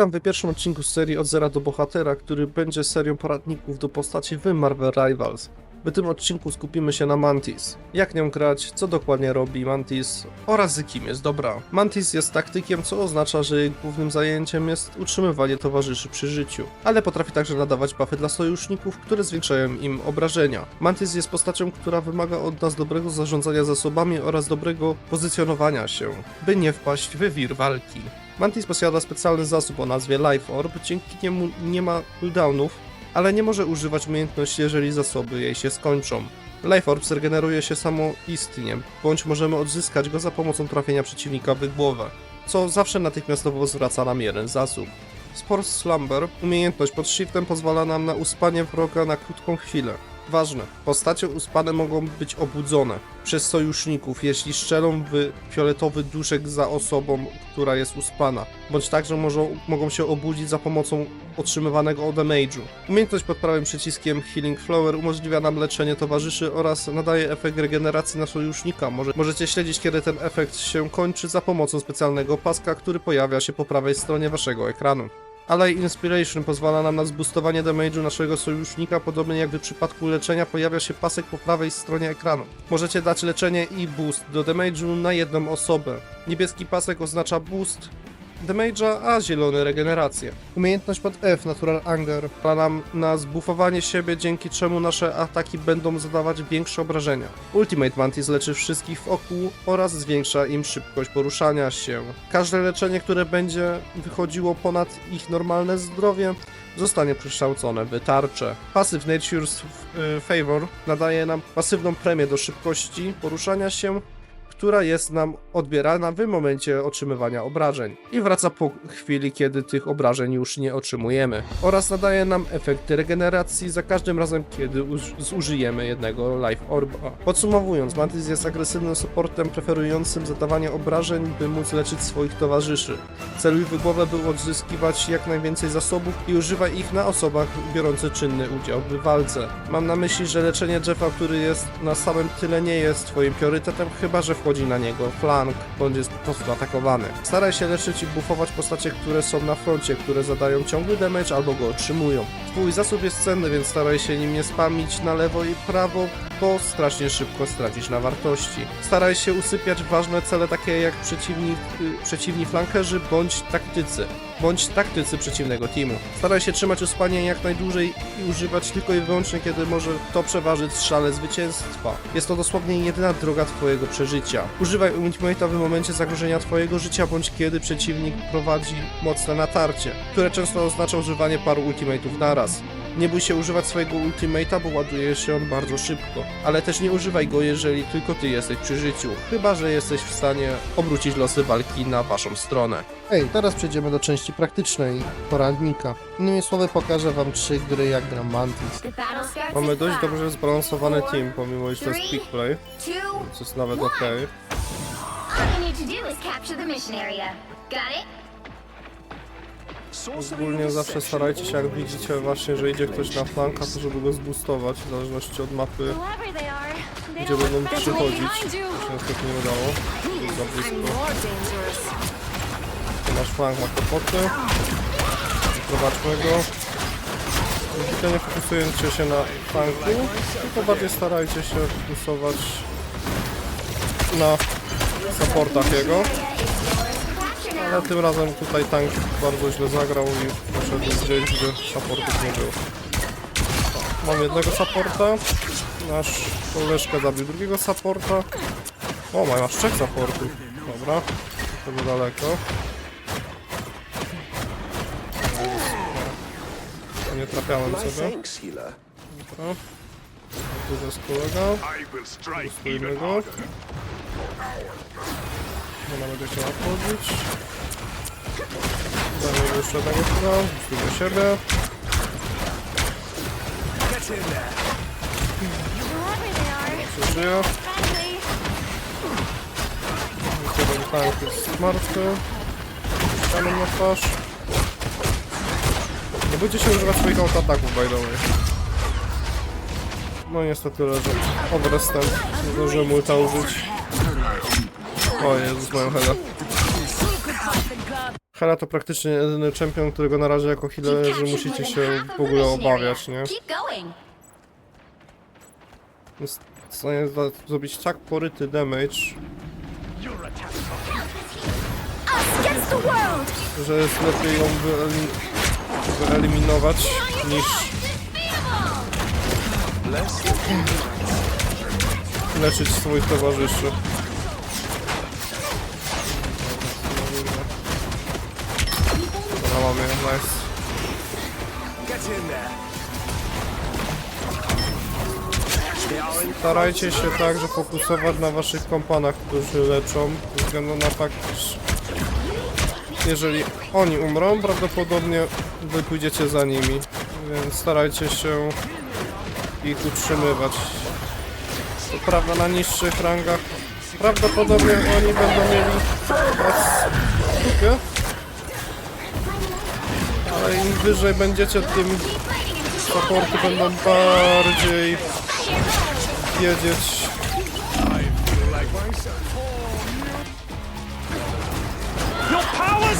Witam w pierwszym odcinku serii Od Zera do Bohatera, który będzie serią poradników do postaci w Marvel Rivals. W tym odcinku skupimy się na Mantis. Jak nią grać, co dokładnie robi Mantis oraz z kim jest dobra. Mantis jest taktykiem, co oznacza, że jej głównym zajęciem jest utrzymywanie towarzyszy przy życiu, ale potrafi także nadawać buffy dla sojuszników, które zwiększają im obrażenia. Mantis jest postacią, która wymaga od nas dobrego zarządzania zasobami oraz dobrego pozycjonowania się, by nie wpaść w wir walki. Mantis posiada specjalny zasób o nazwie Life Orb, dzięki niemu nie ma cooldownów, ale nie może używać umiejętności, jeżeli zasoby jej się skończą. Life Orb zregeneruje się samoistnie, bądź możemy odzyskać go za pomocą trafienia przeciwnika w głowę, co zawsze natychmiastowo zwraca nam jeden zasób. Sport Slumber, umiejętność pod shiftem pozwala nam na uspanie wroga na krótką chwilę. Ważne, postacie uspane mogą być obudzone przez sojuszników, jeśli strzelą w fioletowy duszek za osobą, która jest uspana, bądź także możą, mogą się obudzić za pomocą otrzymywanego od damage'u. Umiejętność pod prawym przyciskiem Healing Flower umożliwia nam leczenie towarzyszy oraz nadaje efekt regeneracji na sojusznika. Może, możecie śledzić, kiedy ten efekt się kończy za pomocą specjalnego paska, który pojawia się po prawej stronie waszego ekranu. Ale Inspiration pozwala nam na zboostowanie damage'u naszego sojusznika, podobnie jak w przypadku leczenia pojawia się pasek po prawej stronie ekranu. Możecie dać leczenie i boost do damage'u na jedną osobę. Niebieski pasek oznacza boost damage'a, a zielony regenerację. Umiejętność pod F, Natural Anger, pozwala nam na zbufowanie siebie, dzięki czemu nasze ataki będą zadawać większe obrażenia. Ultimate Mantis leczy wszystkich wokół oraz zwiększa im szybkość poruszania się. Każde leczenie, które będzie wychodziło ponad ich normalne zdrowie, zostanie przekształcone w tarczę. Pasyw Nature's y, Favor nadaje nam pasywną premię do szybkości poruszania się, która jest nam odbierana w momencie otrzymywania obrażeń i wraca po chwili, kiedy tych obrażeń już nie otrzymujemy. Oraz nadaje nam efekty regeneracji za każdym razem, kiedy uż- zużyjemy jednego Life Orba. Podsumowując, Mantis jest agresywnym supportem preferującym zadawanie obrażeń, by móc leczyć swoich towarzyszy. Celuj w głowę, by odzyskiwać jak najwięcej zasobów i używaj ich na osobach biorących czynny udział w walce. Mam na myśli, że leczenie Jeffa, który jest na samym tyle nie jest twoim priorytetem, chyba że wchodzi na niego flank, bądź jest po prostu atakowany. Staraj się leczyć i buffować postacie, które są na froncie, które zadają ciągły damage albo go otrzymują. Twój zasób jest cenny, więc staraj się nim nie spamić na lewo i prawo, bo strasznie szybko stracisz na wartości. Staraj się usypiać ważne cele takie jak przeciwni, y, przeciwni flankerzy bądź taktycy, bądź taktycy przeciwnego teamu. Staraj się trzymać uspanie jak najdłużej i używać tylko i wyłącznie kiedy może to przeważyć szale zwycięstwa. Jest to dosłownie jedyna droga twojego przeżycia. Używaj ultimate'a w momencie zagrożenia twojego życia bądź kiedy przeciwnik prowadzi mocne natarcie, które często oznacza używanie paru ultimate'ów naraz. Nie bój się używać swojego ultimate'a, bo ładuje się on bardzo szybko. Ale też nie używaj go, jeżeli tylko ty jesteś przy życiu. Chyba, że jesteś w stanie obrócić losy walki na waszą stronę. Ej, teraz przejdziemy do części praktycznej poradnika. Innymi słowy pokażę wam trzy gry jak gram Mantis. Mamy dość dobrze zbalansowany team, pomimo że to jest quick play, co jest nawet ok. all Ogólnie zawsze starajcie się, jak widzicie właśnie, że idzie ktoś na flanka, to żeby go zboostować, w zależności od mapy, gdzie będą przychodzić. you. To nie udało. Jest za blisko. Nasz flank ma kłopoty. Zobaczmy go. Zwykle nie fokusujecie się na flanku, tylko bardziej starajcie się fokusować na supportach jego. Ale tym razem tutaj tank bardzo źle zagrał i poszedł gdzieś, gdzie supportów nie było. Mam jednego supporta. Nasz koleżka zabił drugiego supporta. O, ma- masz trzech supportów. Dobra. To daleko. To nie trafiałem sobie. Dobra. Tu jest kolega. Spójmy go. harder. Ona będzie chciała wchodzić. Damy jeszcze jednego chyba. do siebie. Friendly. Jeden tank jest martwy. Ścianą na twarz. Nie bójcie się używać swoich autoataków, by the way. No niestety leży. Overstand. Nie zdążyłem ulta użyć. O Jezus, moją helę. Hela to praktycznie jedyny czempion, którego na razie jako healerzy musicie się w ogóle obawiać, nie? Jest w stanie zrobić tak poryty damage, że jest lepiej ją wyelim wyeliminować niż leczyć swoich towarzyszy. Dobra, mamy ją, nice. Starajcie się także fokusować na waszych kompanach, którzy leczą, ze względu na fakt, że jeżeli oni umrą, prawdopodobnie wy pójdziecie za nimi, więc starajcie się ich utrzymywać. Co prawda na niższych rangach prawdopodobnie oni będą mieli was ale im wyżej będziecie, tym supporty będą bardziej wiedzieć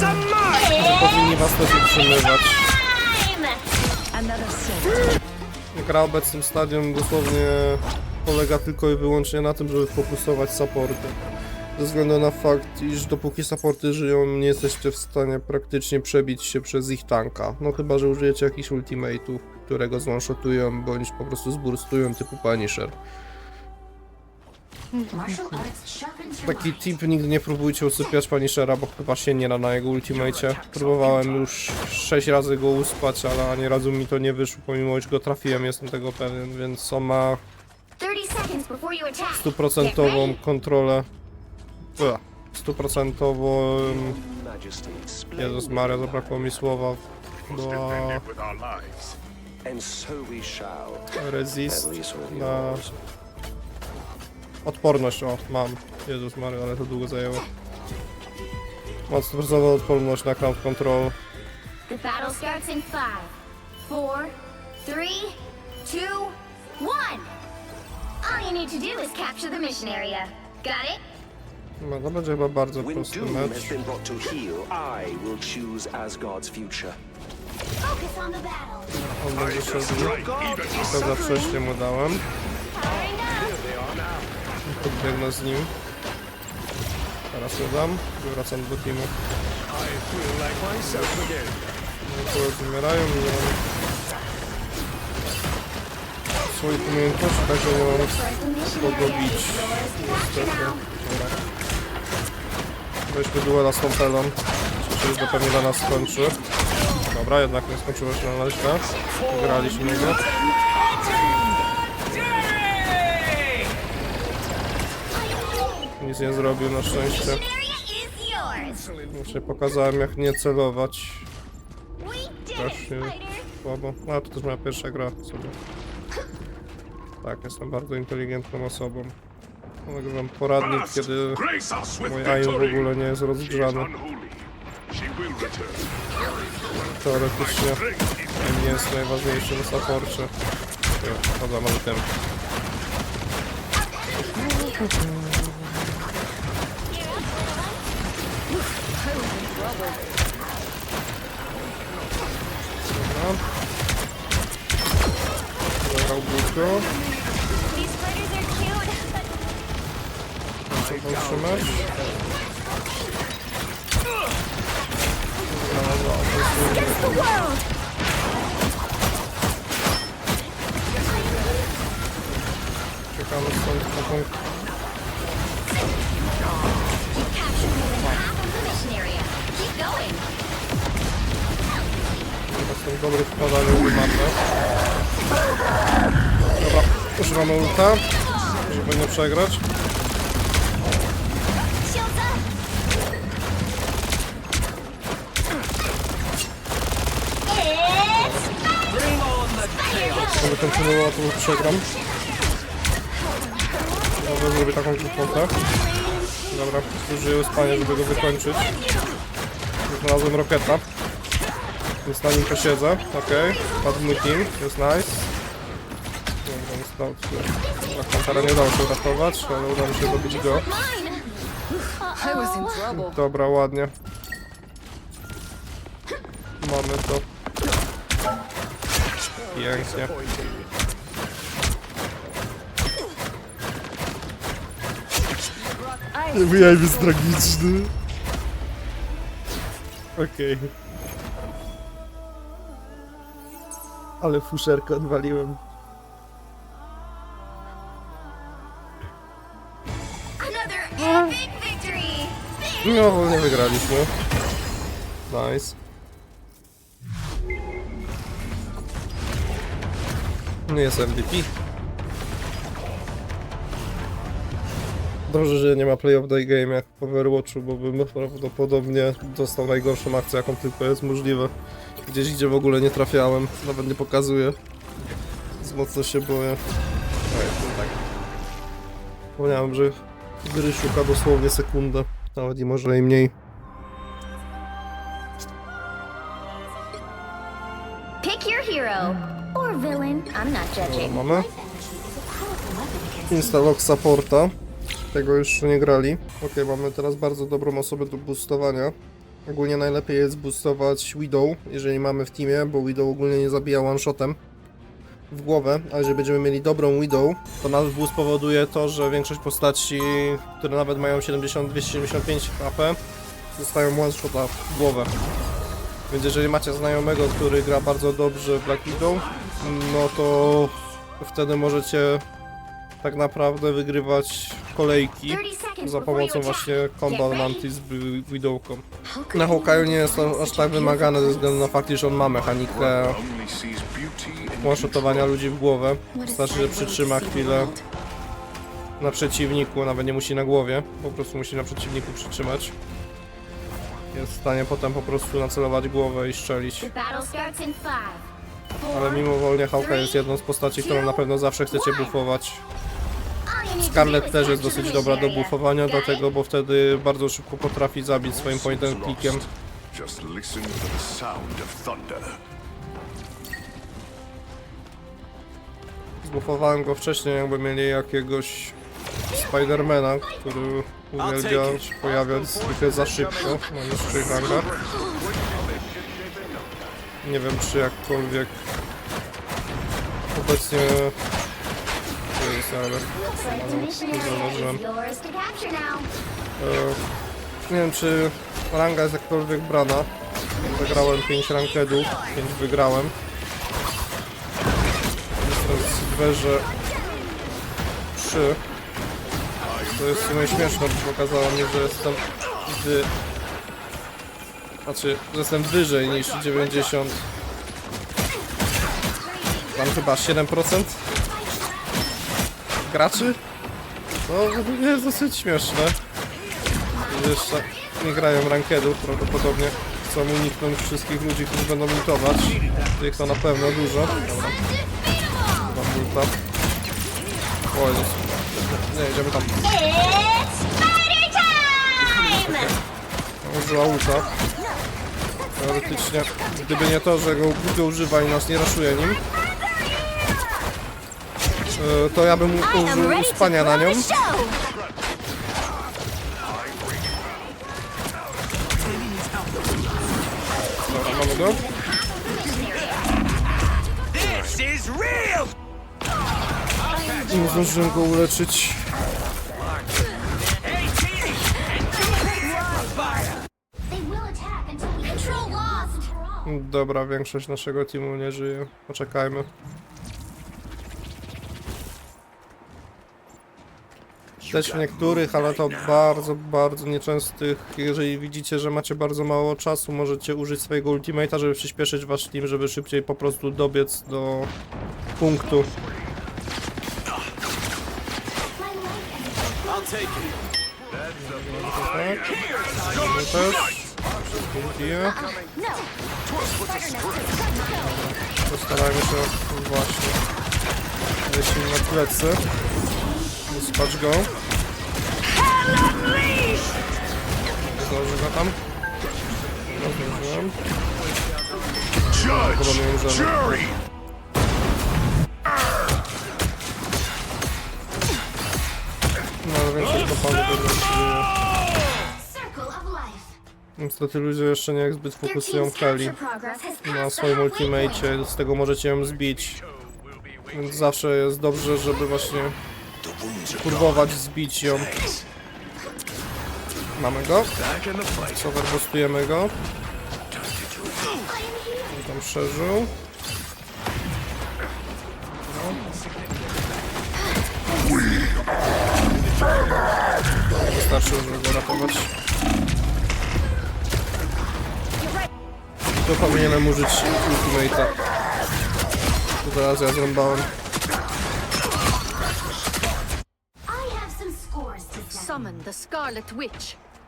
are mine! powinni was też utrzymywać. Gra obecnym stadium dosłownie polega tylko i wyłącznie na tym, żeby fokusować supporty. Ze względu na fakt, iż dopóki supporty żyją, nie jesteście w stanie praktycznie przebić się przez ich tanka. No chyba, że użyjecie jakichś ultimate'ów, które go zwanshotują, bądź po prostu zburstują typu Punisher. Taki tip, nigdy nie próbujcie usypiać Punishera, bo chyba się nie da na jego ultimate. Próbowałem już 6 razy go uspać, ale ani razu mi to nie wyszło, pomimo iż go trafiłem, jestem tego pewien, więc on ma 30 seconds before you attack. stuprocentową kontrolę. Ua, Stuprocentową... Majesty, Jezus Maria, zabrakło mi słowa. Do with our lives. and so we shall. resist na... Odporność, o, mam. Jezus Maria, ale to długo zajęło. Mam stuprocentową odporność na crowd control. The battle starts in five, four, three, two, one. All you need to do is capture the mission area. Got it? No to będzie chyba bardzo When prosty doom has mecz. been brought to heel, I will choose Asgard's future. Focus on the battle. On będzie. God is To za przejście mu dałem. Powering up. Podbiegnę z nim. Teraz nie dam. Wracam do teamu. I again. Koledzy umierają i nie mam swoich umiejętności, także nie mam kogo bić. Niestety. Dobra. Weźmy duela z Tompelą. Myślę, że to pewnie dla nas skończy. Dobra, jednak nie skończyło się na razie. Wygraliśmy go. Nic nie zrobił na szczęście. Właśnie pokazałem jak nie celować. Właśnie fighter. słabo. No to też moja pierwsza gra sobie. Tak, jestem bardzo inteligentną osobą. Nagrywam poradnik, kiedy mój aim w ogóle nie jest rozgrzany. Teoretycznie nie jest najważniejszy na supporcie. Nie, Poza może tym. Dobra. Bójko. Of the mission area. Keep going. Jestem dobry w podaniu mapę. Dobra, używamy ulta, żeby nie przegrać. Kontynuował, to przegram. Dobra, zrobię taką krótką. Dobra, zużyję spanie, żeby go wykończyć. Znalazłem roketa. Więc na nim posiedzę. Okej, padł mój team, jest nice. Dobra, stał Na Pantera nie udało się uratować, ale udało mi się zabić go. Dobra, ładnie. mamy to. Pięknie. Wyjaj jest tragiczny. Okej. Ale fuszerkę odwaliłem. Another epic victory! No, nie wygraliśmy. Nice. Nie jest MVP. Dobrze, że nie ma play of the game jak w Overwatchu, bo bym prawdopodobnie dostał najgorszą akcję, jaką tylko jest możliwe. Gdzieś, gdzie w ogóle nie trafiałem, nawet nie pokazuję. Z mocno się boję. Ej, to tak. Wspomniałem, że gry szuka dosłownie sekundę, nawet i może i mamy. Instalog supporta. Tego już nie grali. Ok, mamy teraz bardzo dobrą osobę do boostowania. Ogólnie najlepiej jest boostować Widow, jeżeli mamy w teamie, bo Widow ogólnie nie zabija one-shotem w głowę, a jeżeli będziemy mieli dobrą Widow, to nasz boost powoduje to, że większość postaci, które nawet mają 70-275 AP, dostają one-shota w głowę. Więc jeżeli macie znajomego, który gra bardzo dobrze Black Widow, no to wtedy możecie tak naprawdę wygrywać kolejki 30 seconds za pomocą właśnie Combat. Mantis z Widowką. Na Hawkeye'u nie jest to aż tak wymagane ze względu na fakt, że on ma mechanikę one-shotowania ludzi w głowę. Wystarczy, że przytrzyma chwilę na przeciwniku, nawet nie musi na głowie, po prostu musi na przeciwniku przytrzymać. Jest w stanie potem po prostu nacelować głowę i strzelić. Ale mimowolnie Hawkeye jest jedną z postaci, którą na pewno zawsze chcecie do Scarlet też jest dosyć dobra do it? dlatego, bo wtedy bardzo szybko potrafi zabić swoim point and clickiem. Zbufowałem go wcześniej, jakby mieli jakiegoś Spidermana, który uwielbia się pojawiać zwykle za szybko na niższych rangach. Nie wiem, czy jakkolwiek obecnie... To jest, Zauważyłem. nie wiem, czy ranga jest jakkolwiek brana. Zagrałem 5 rankedów, 5 wygrałem. Jestem w werze 3. To jest w sumie śmieszne, bo pokazało mi, że jestem wy... Znaczy, że jestem wyżej niż 90. Mam chyba 7% graczy. No, to jest dosyć śmieszne. Jeszcze nie grają rankedów, prawdopodobnie chcą uniknąć wszystkich ludzi, którzy będą lutować. Tych to na pewno dużo. Dobra. Chyba multa. O Jezus. Nie, idziemy tam. It's time! Użyła ulta. Teoretycznie, gdyby nie to, że go głupio używa i nas nie raszuje nim, e, to ja bym użył spania na nią. Dobra, mamy go. Nie zdążyłem go uleczyć. Dobra, większość naszego teamu nie żyje. Poczekajmy. Też w niektórych, ale to bardzo, bardzo nieczęstych. Jeżeli widzicie, że macie bardzo mało czasu, możecie użyć swojego ultimate'a, żeby przyspieszyć wasz team, żeby szybciej po prostu dobiec do punktu. Tak. Też. Postarajmy się właśnie wejść im na plecy. Uspać go. Zdąży go tam. No, zdążyłem. Chyba nie umrzemy. No ale większość kopalni pewnie Niestety ludzie jeszcze nie zbyt fokusują has na swoim ultimate, z tego możecie ją zbić. Więc zawsze jest dobrze, żeby właśnie próbować zbić ją. Mamy go. Overboostujemy go. On tam przeżył. No. Wystarczy, żeby go ratować. To powinienem użyć ultimate'a. To teraz ja zrąbałem.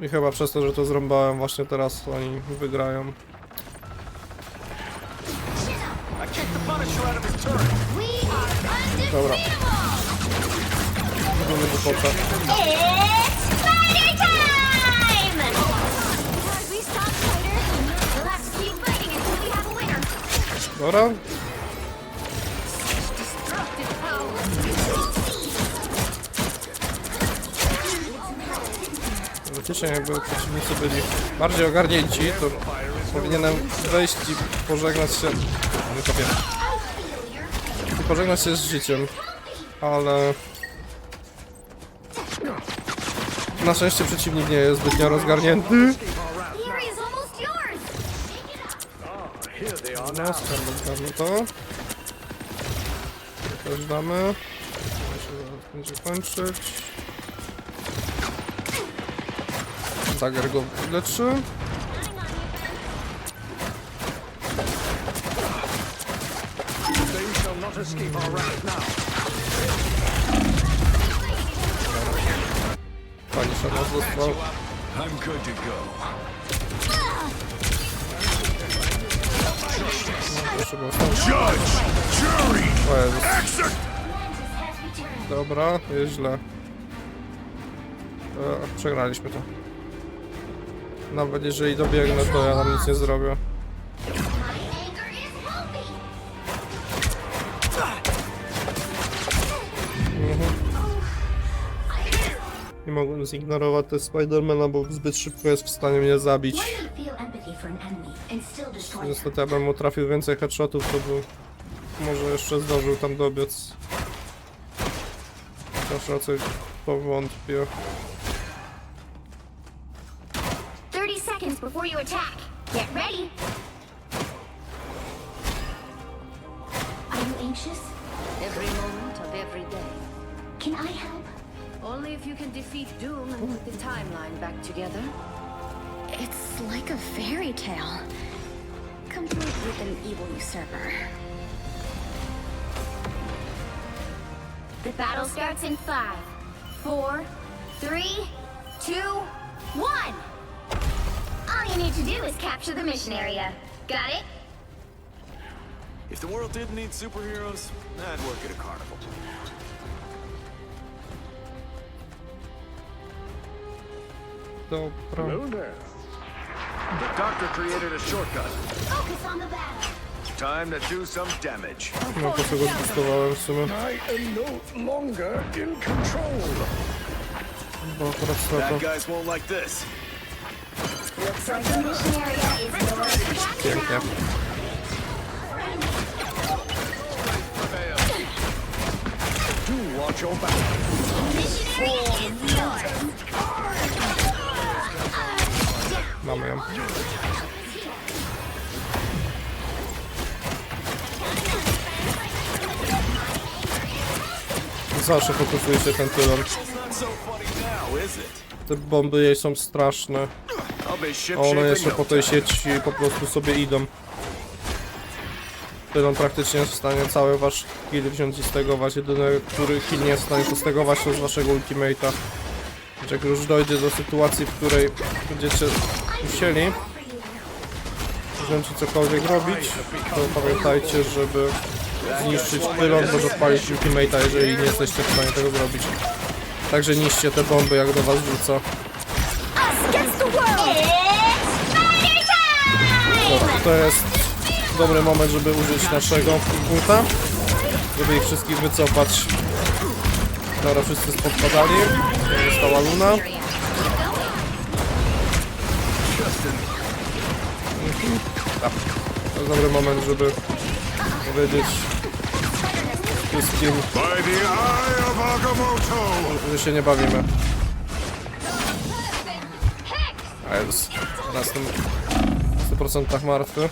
I chyba przez to, że to zrąbałem, właśnie teraz oni wygrają. I kicked the Punisher Dobra. Faktycznie jakby przeciwnicy byli bardziej ogarnięci, to powinienem wejść i pożegnać się... Nie kopię. I pożegnać się z życiem. Ale... Na szczęście przeciwnik nie jest zbytnio rozgarnięty. No, skarbek damy to. To też damy. To się zaraz będzie kończyć. Dagger go leczy. Pani nas dostał. I'm good to go. Bardzo. Judge. Dobra, jest źle. E, przegraliśmy to. Nawet jeżeli dobiegnę, to ja nam nic nie zrobię. Zignorować te Spidermana, bo zbyt szybko jest w stanie mnie zabić. Niestety, jakbym mu trafił więcej headshotów, to by może jeszcze zdążył tam dobiec. Chociaż raczej powątpię. 30 seconds before you attack. Get ready. Are you anxious? Every moment of every day. Can I help? Only if you can defeat Doom and put the timeline back together. It's like a fairy tale. Complete with an evil usurper. The battle starts in five, four, three, two, one. All you need to do is capture the mission area. Got it? If the world didn't need superheroes, I'd work at a carnival. Dobra. there. The doctor created a shortcut. Focus on the battle. Time to do some damage. No po co go zbustowałem w sumie? I am no longer in control. Bo akurat strata. Bad guys won't like this. Looks like the mission area is yours Pięknie. Do watch your back. Mission area is yours. Mamy ją. Zawsze fokusuje się ten it? Te bomby jej są straszne. One jeszcze po tej sieci po prostu sobie idą. Pylon praktycznie jest w stanie cały wasz kill wziąć i stegować. Jedyny, który kill nie jest w stanie postegować to z waszego ultimate'a. Jak już dojdzie do sytuacji, w której będziecie musieli i cokolwiek robić, to pamiętajcie, żeby zniszczyć pylon, bądź odpalić ultimate'a, jeżeli nie jesteście w stanie tego zrobić. Także niszcie te bomby, jak do was rzuca. To jest dobry moment, żeby użyć naszego ulta, żeby ich wszystkich wycofać. Dobra, wszyscy podpadali. Została Luna. Jest dobry moment, żeby powiedzieć wszystkim, że się nie bawimy. A jest na tym 100% martwy.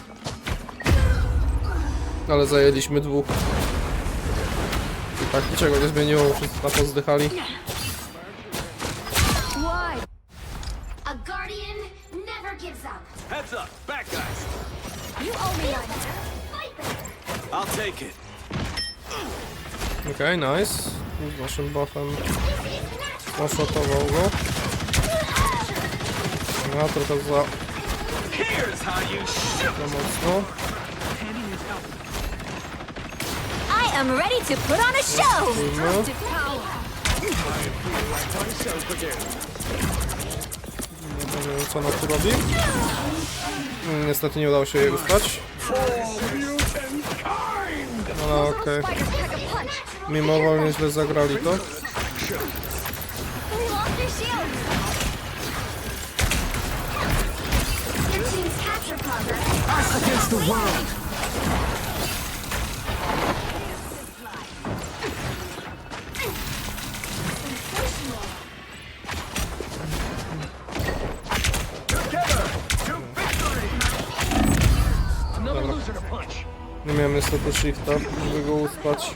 Ale zajęliśmy dwóch. I tak niczego nie zmieniło, wszyscy na pozdychali. Okej, nice. Z naszym buffem oszotował go. No, trochę za, za mocno. I am ready to put on a show. Nie wiem co ona tu robi. Mm, Niestety nie udało się jej ustać. No okej. Fighters pack a punch. Mimo wolnie nieźle zagrali to. Nie miałem niestety shifta, żeby go uspać.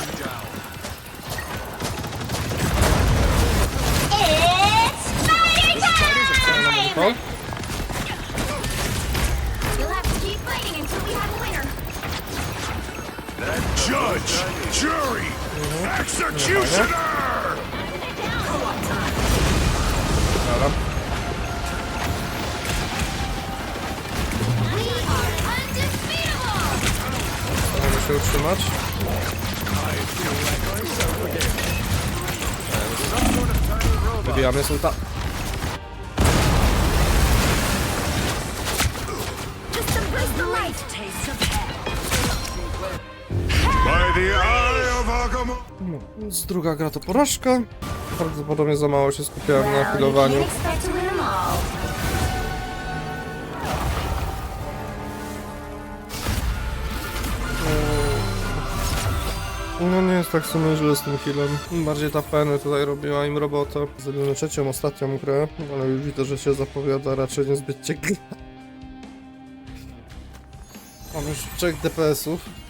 Judge! Jury! Executioner! Dobra. We are undefeatable! Możemy się utrzymać. Wybijamy sulta. Więc druga gra to porażka. Prawdopodobnie za mało się skupiałem na healowaniu. All. No nie jest tak w sumie źle z tym healem. Bardziej ta Penny tutaj robiła im robotę. Zrobimy trzecią, ostatnią grę, ale już widzę, że się zapowiada raczej niezbyt ciekawie. Mam już 3 DPS-ów.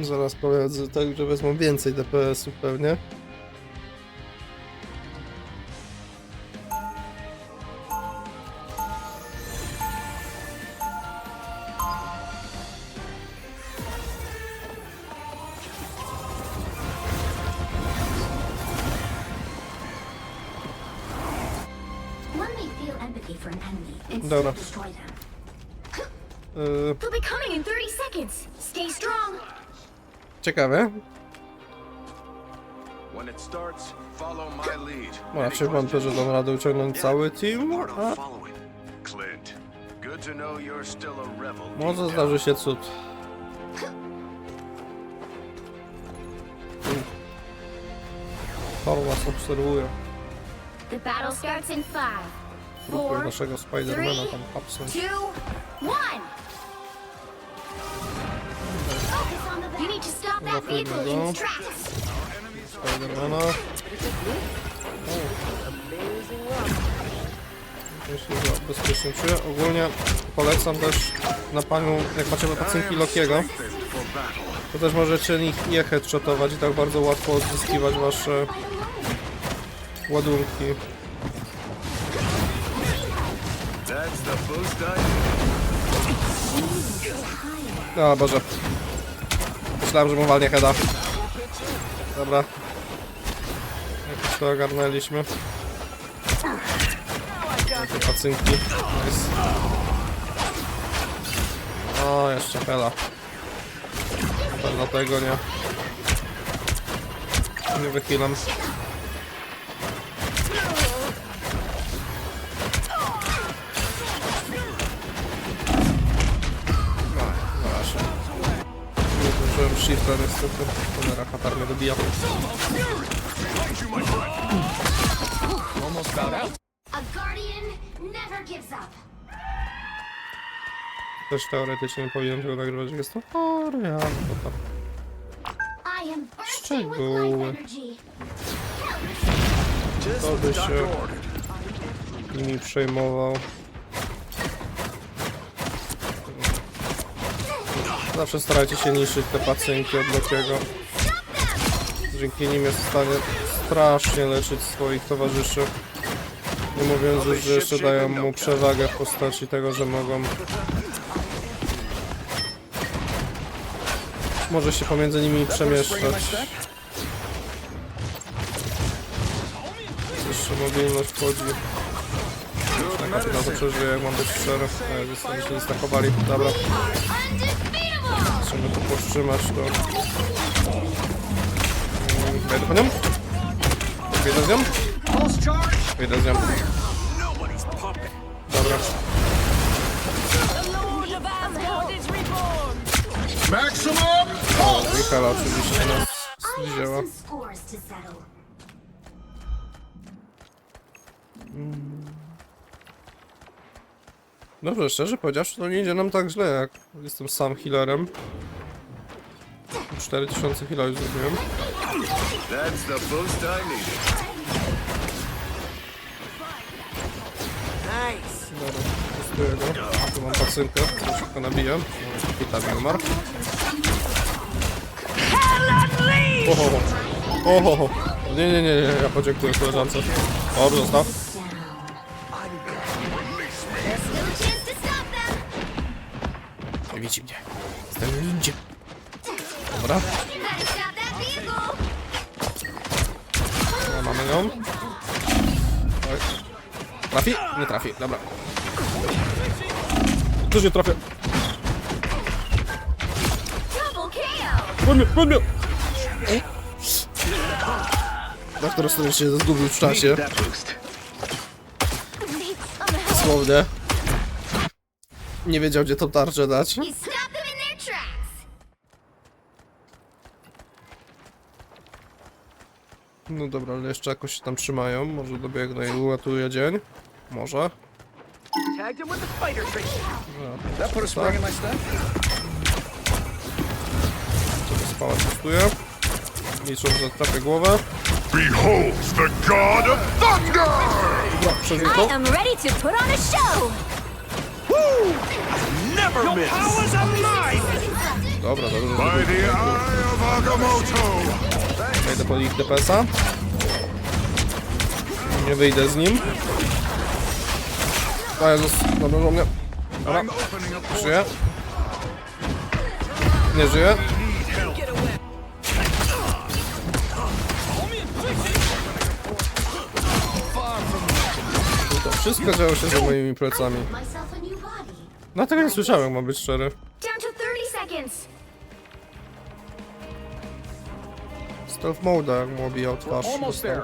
Zaraz powiedzę tak, że wezmą więcej DPS-ów pewnie. Dobra. Yy, They'll be coming in 30 seconds. Stay strong. Ciekawe. No, raczej wątpię, że dam radę uciągnąć cały team. A to może zdarzy się cud. Thor was obserwuje. Four, naszego Spidermana tam hapsnąć. Vehicle go. Spidermana. Się za- bezpiecznie czuję. Ogólnie polecam też na paniu, jak macie pacynki Lokiego, to też możecie nich je headshotować i tak bardzo łatwo odzyskiwać wasze ładunki. O Boże myślałem, że mu walnie heada. Dobra. Jakoś to ogarnęliśmy. Te pacynki. Nice. O, jeszcze hela. Dlatego nie. Nie wychylam. Shifta niestety. Cholera, katar mnie dobija. Też teoretycznie nie powinienem tego nagrywać, jak jest to tam. Bursting with Szczegóły. To by się nimi przejmował. Zawsze starajcie się niszczyć te pacjenki od Lokiego. Dzięki nim jest w stanie strasznie leczyć swoich towarzyszy. Nie mówiąc już, że jeszcze dają mu przewagę w postaci tego, że mogą... Może się pomiędzy nimi przemieszczać. Jeszcze mobilność wchodzi. Tak na to przeżyję, jak mam być szczery. Jak Jestem się zestakowali. Dobra, Trzeba to powstrzymać, to... Mm, Wejdę po nią? Wyjdę z nią? Wyjdę z nią. Dobra. Maximum! O, Michała oczywiście nas wzięła. settle. Dobrze, szczerze powiedziawszy, to nie idzie nam tak źle, jak jestem sam healerem. 4000 heal'a już zrobiłem. That's the boost I needed. Dobra, testuję go. Tu mam pacynkę, to szybko nabiję. Witam, numer. Oho, oho, nie, nie, nie, nie, ja podziękuję koleżance. Dobrze, zostaw. Widzi mnie. Ninja. Dobra, no, mamy ją. Oj. Trafi? Nie trafi, dobra. Też nie trafię. Broń mnie! Doktor sobie się zgubił w czasie. Dosłownie. Nie wiedział gdzie tą tarczę dać. No dobra, ale jeszcze jakoś się tam trzymają. Może dobiegnę i uratuje dzień. Może. Spring in my step? Spała testuje. Liczą, że trafię głowę. Behold the god of thunder! Dobra, przeżył to. Am ready to put on a show. Never miss. Dobra, dobrze. By the eye of Agamotto! Wejdę po ich DPS-a. Nie wyjdę z nim. O Jezus, dobra, że mnie. Dobra, I'm opening a portal. żyje. Nie żyje. To wszystko działo się za moimi plecami. Myself a. No tego nie słyszałem, mam być szczery. Down to 30 seconds. Stealth mode, jak mu obijał twarz. Almost there.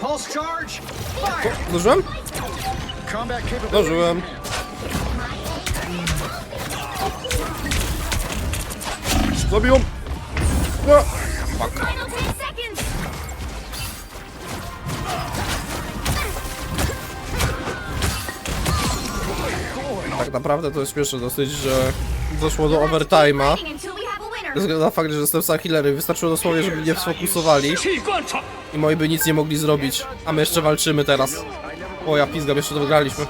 Pulse charge. Fire. Zdążyłem? Combat capability. Zdążyłem. Zabiją! No. Final 10 seconds. Tak naprawdę to jest śmieszne dosyć, że doszło do overtime'a. Na fakt, że jestem sam healery, wystarczyło dosłownie, żeby mnie sfokusowali i moi by nic nie mogli zrobić, a my jeszcze walczymy teraz. O, ja pizgam, jeszcze to wygraliśmy.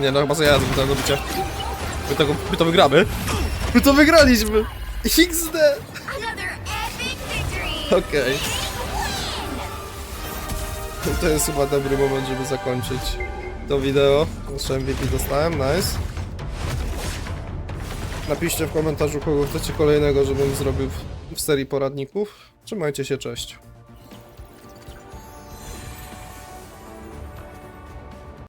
Nie no, chyba ja zrobię do bicia. My, tego, my to wygramy. My to wygraliśmy! XD! Okej. To jest chyba dobry moment, żeby zakończyć to wideo. Jeszcze MVP dostałem, nice. Napiszcie w komentarzu, kogo chcecie kolejnego, żebym zrobił w, w serii poradników. Trzymajcie się, cześć.